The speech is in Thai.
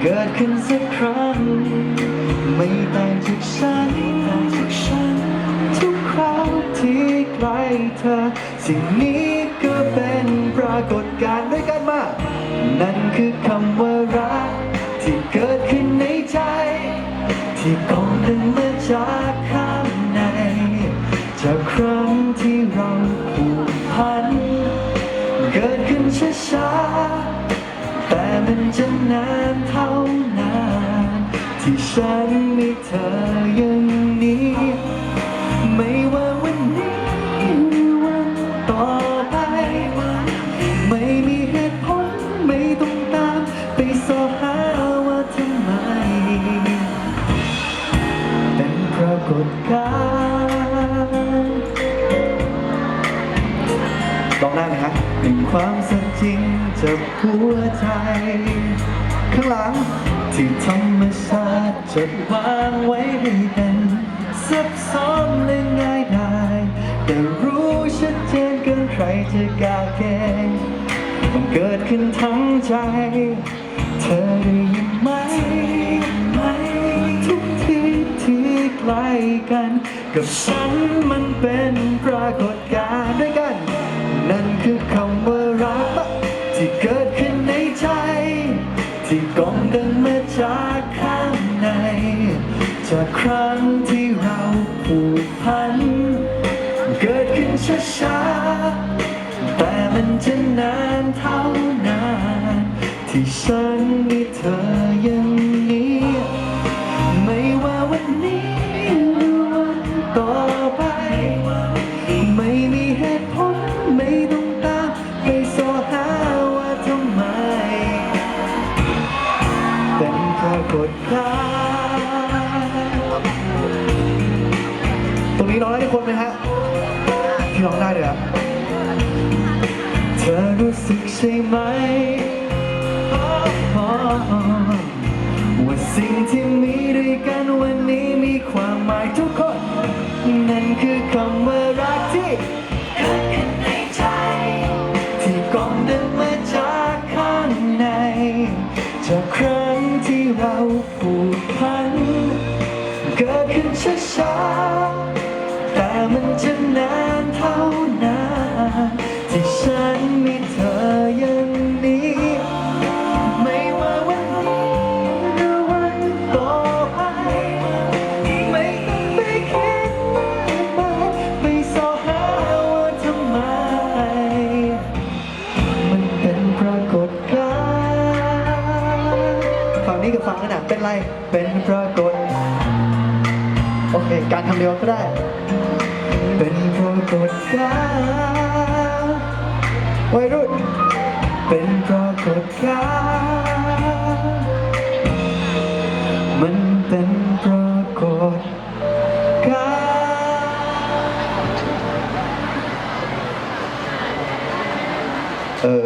เกิดขึ้นสักครั้ง ไม่ต่างจากฉันทุกครั้งที่ใกล้เธอ สิ่งนี้ก็เป็นปรากฏการณ์ด้วยกันมา นั่นคือคำว่ารัก ที่เกิดขึ้นในใจ ที่ก่อขึ้นมาจากข้างใน จากครั้งที่เราผูกพัน เกิดขึ้นช้าๆ มันจะนานเท่านานที่ฉันมีเธออย่างนี้ ไม่ว่าวันนี้วันต่อไป ไม่มีเหตุผลไม่ต้องตาม ไปสอหาว่าทำไม เป็นปรากฏการณ์ลองได้ไหมฮะหนึ่งความสัจ จริงจากหัวใจ ข้างหลังที่ธรรมชาติจัดวางไว้ให้เป็นซับซ้อนและง่ายดายแต่รู้ชัดเจนเกินใครจะกล่าวเกณฑ์มันเกิดขึ้นทั้งใจ เธอได้ยินไหมไหมทุกทีที่ใกล้กัน กับฉันมันเป็นปรากฏการณ์ด้วยกัน นั่นคือคำ ที่เกิดขึ้นในใจ ที่กองดังมาจากข้างใน จากครั้งที่เราผูกพัน เกิดขึ้นช้าๆ แต่มันจะนานเท่านาน ที่ฉันมีเธอยัง กฏการณ์ตรงนี้ร้องได้ทุกคนไหมฮะพี่ร้องได้เลยเหรอเธอรู้สึกใช่ไหมว่าสิ่งที่มีด้วยกันวันนี้มีความหมายทุกคน นั่นคือคำว่ารักที่ ผูกพัน เกิดขึ้นช้าๆ ฝั่งนี้กันั้นะเป็นไร เป็นปรากฏ โอเค การทำเดียวก็ได้ เป็นปรากฏการณ์วัยรุ่น เป็นปรากฏการณ์มันเป็นปรากฏการณ์เออ